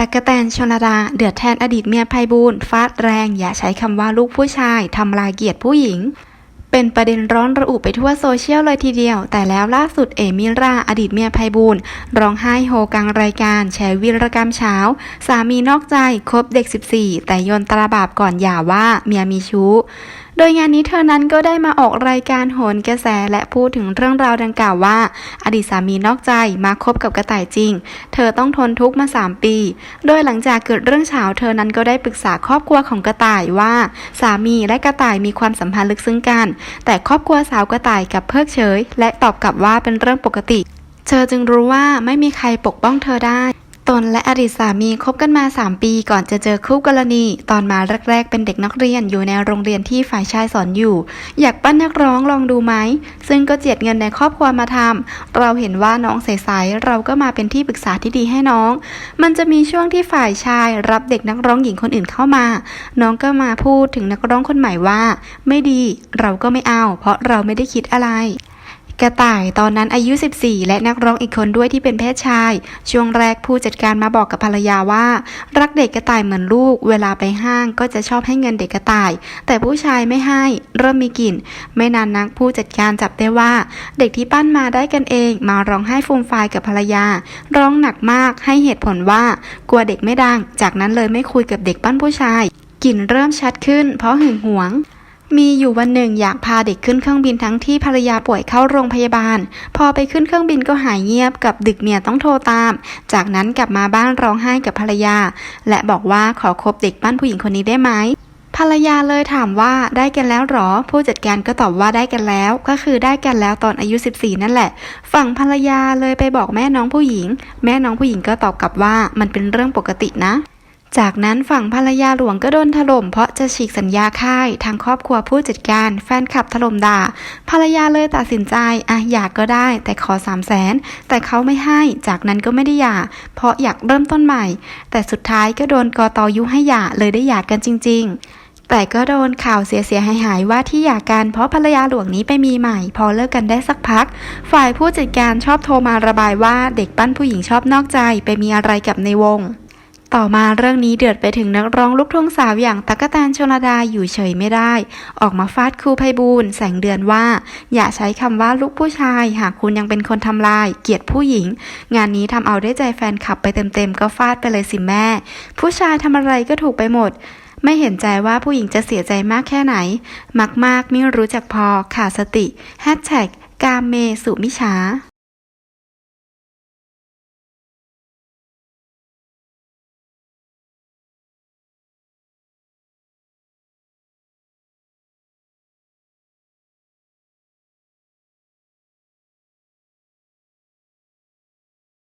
ตากะแตนชนดาเดือดแทนอดีตเมียไพบูลฟาดแรง อย่าใช้คำว่าลูกผู้ชายทำลายเกียรติผู้หญิง เป็นประเด็นร้อนระอุไปทั่วโซเชียลเลยทีเดียว แต่แล้วล่าสุดเอมิราอดีตเมียไพบูลร้องไห้โฮกลางรายการแฉวีรกรรมเช้า สามีนอกใจคบเด็ก 14 แต่โยนตราบาปก่อนหย่าว่าเมียมีชู้ โดยงานนี้เธอนั้นก็ได้มาออกรายการโหนกระแสและพูดถึงเรื่องราวดังกล่าวว่า อดีตสามีนอกใจมาคบกับกระต่ายจริง เธอต้องทนทุกข์มา 3 ปี โดยหลังจากเกิดเรื่องเฉาเธอนั้นก็ได้ปรึกษาครอบครัวของกระต่ายว่า สามีและกระต่ายมีความสัมพันธ์ลึกซึ้งกัน แต่ครอบครัวสาวกระต่ายกับเพิกเฉย และตอบกลับว่าเป็นเรื่องปกติ เธอจึงรู้ว่าไม่มีใครปกป้องเธอได้ ตนและอดีตสามีคบกันมา 3 ปีก่อนจะเจอคู่กรณี ตอนมาแรก ๆ เป็นเด็กนักเรียนอยู่ในโรงเรียนที่ฝ่ายชายสอนอยู่ อยากปั้นนักร้องลองดูไหม ซึ่งก็เจียดเงินในครอบครัวมาทำเราเห็นว่าน้องใสๆเราก็มาเป็นที่ปรึกษาที่ดีให้น้อง มันจะมีช่วงที่ฝ่ายชาย รับเด็กนักร้องหญิงคนอื่นเข้ามา น้องก็มาพูดถึงนักร้องคนใหม่ว่า ไม่ดี เราก็ไม่เอา เพราะเราไม่ได้คิดอะไร กระต่ายตอนนั้นอายุ 14 และนักร้องอีกคนด้วยที่เป็นเพศชาย ช่วงแรกผู้จัดการมาบอกกับภรรยาว่า รักเด็กกระต่ายเหมือนลูก เวลาไปห้างก็จะชอบให้เงินเด็กกระต่าย แต่ผู้ชายไม่ให้เริ่มมีกลิ่น ไม่นานนักผู้จัดการจับได้ว่า เด็กที่ปั้นมาได้กันเอง มาร้องไห้ฟูมฟายกับภรรยา ร้องหนักมากให้เหตุผลว่ากลัวเด็กไม่ดัง จากนั้นเลยไม่คุยกับเด็กปั้นผู้ชายกลิ่นเริ่มชัดขึ้น เพราะหึงหวง มีอยู่วันหนึ่งอยากพาเด็กขึ้นเครื่องบินทั้งที่ภรรยาป่วยเข้าโรงพยาบาล พอไปขึ้นเครื่องบินก็หายเงียบกับดึกเมียต้องโทรตาม จากนั้นกลับมาบ้านร้องไห้กับภรรยา และบอกว่าขอคบเด็กบ้านผู้หญิงคนนี้ได้ไหมภรรยาเลยถามว่าได้กันแล้วหรอ ผู้จัดการก็ตอบว่าได้กันแล้ว ก็คือได้กันแล้วตอนอายุ 14 นั่นแหละ ฝั่งภรรยาเลยไปบอกแม่น้องผู้หญิง แม่น้องผู้หญิงก็ตอบกลับว่ามันเป็นเรื่องปกตินะ จากนั้นฝั่งภรรยาหลวงก็โดนถล่มเพราะจะฉีกสัญญาค่าย ทางครอบครัวผู้จัดการแฟนคลับถล่มด่า ภรรยาเลยตัดสินใจอะหย่ากก็ได้ แต่ขอสามแสนแต่เขาไม่ให้ จากนั้นก็ไม่ได้หย่า เพราะอยากเริ่มต้นใหม่ แต่สุดท้ายก็โดนกอตอยุให้หย่าเลยได้หย่ากันจริง ๆแต่ก็โดนข่าวเสียหายว่าที่หย่ากันเพราะภรรยาหลวงนี้ไปมีใหม่ พอเลิกกันได้สักพัก ฝ่ายผู้จัดการชอบโทรมาระบายว่าเด็กปั้นผู้หญิงชอบนอกใจไปมีอะไรกับในวง ต่อมาเรื่องนี้เดือดไปถึงนักร้องลูกทุ่งสาวอย่างตั๊กแตนชลดาอยู่เฉยไม่ได้ ออกมาฟาดครูไพบูลแสงเดือนว่า อย่าใช้คำว่าลูกผู้ชาย หากคุณยังเป็นคนทำลาย เกลียดผู้หญิง งานนี้ทำเอาได้ใจแฟนคลับไปเต็มๆ ก็ฟาดไปเลยสิแม่ ผู้ชายทำอะไรก็ถูกไปหมดไม่เห็นใจว่าผู้หญิงจะเสียใจมากแค่ไหน มักมากไม่รู้จักพอขาดสติแฮชแท็กกามเมสุมิชา